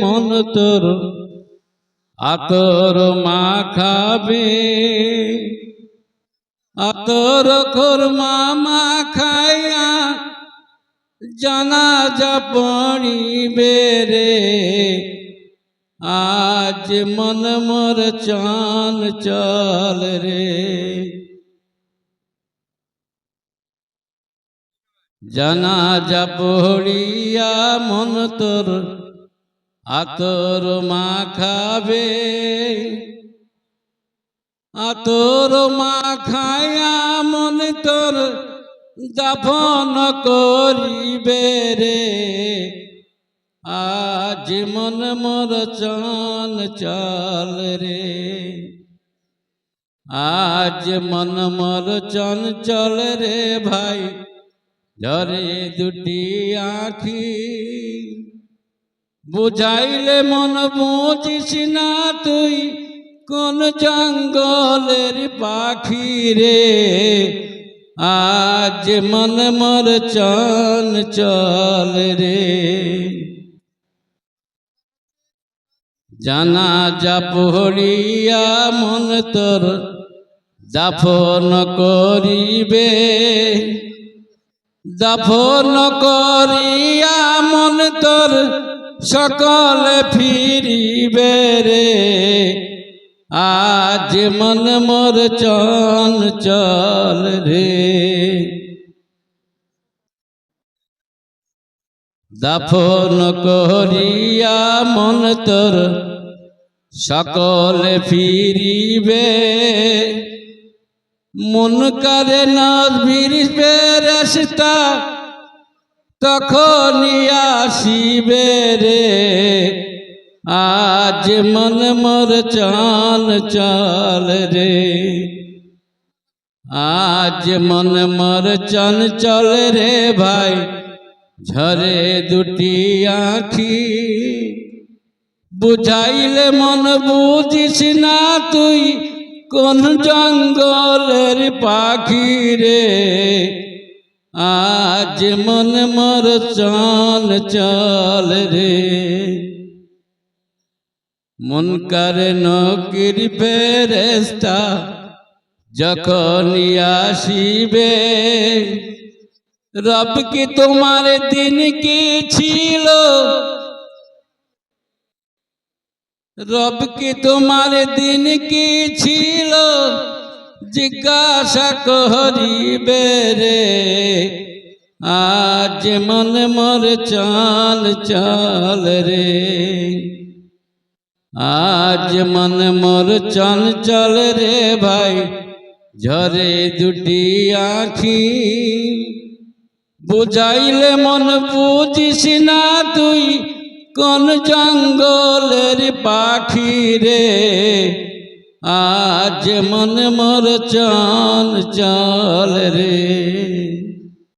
মন তোর আতর মাখাবে। আতর খোরমা মাখাইয়া জানাজা পড়িবে রে। আজ মন মোর চান চল রে। জানাজা পড়িয়া মন তোর আতর মাখাবে, আতর মাখায়া মন তোর দাফন করিবে রে। আজ মন মোর চান চল রে। আজ মন মোর চন চল রে ভাই, ঝরে দুটি আখি। বুঝাইলে মন বুঝিস না তুই, কোন জঙ্গলের পাখি রে। আজ মন মর চন চল রে। জানা যা পড়িয়া মন তোর দাফন করিবে। দাফন করিয়া মন তোর সকলে ফিরিবে রে। আজ মন মোর চন চল রে। দাফন করিয়া মন তোর সকলে ফিরিবে। মন করে নজবিরবে রাস্তা তখনই আসিবে রে। আজ মন মোর চাল চল রে। আজ মন মোর চল রে ভাই। ঝরে দুটি আখি। বুঝাইলে মন বুঝিস না তুই, কোন জঙ্গলের পাখি রে। আজ মন মর চল চল রে। মন করে নকির ফেরেস্তা যখন আসিবে, রব কি তোমার দিন কি ছিল? রব কি তোমার দিন কি ছিল? জিজ্ঞাসা করিবে রে, আজ মন মোর চাল চাল রে। আজ মন মোর চল চল রে ভাই, ঝরে দুটি আখি। বুঝাইলে মন বুঝিস না তুই, কোন জঙ্গলের পাখি রে। আজ মন মোর চল চল রে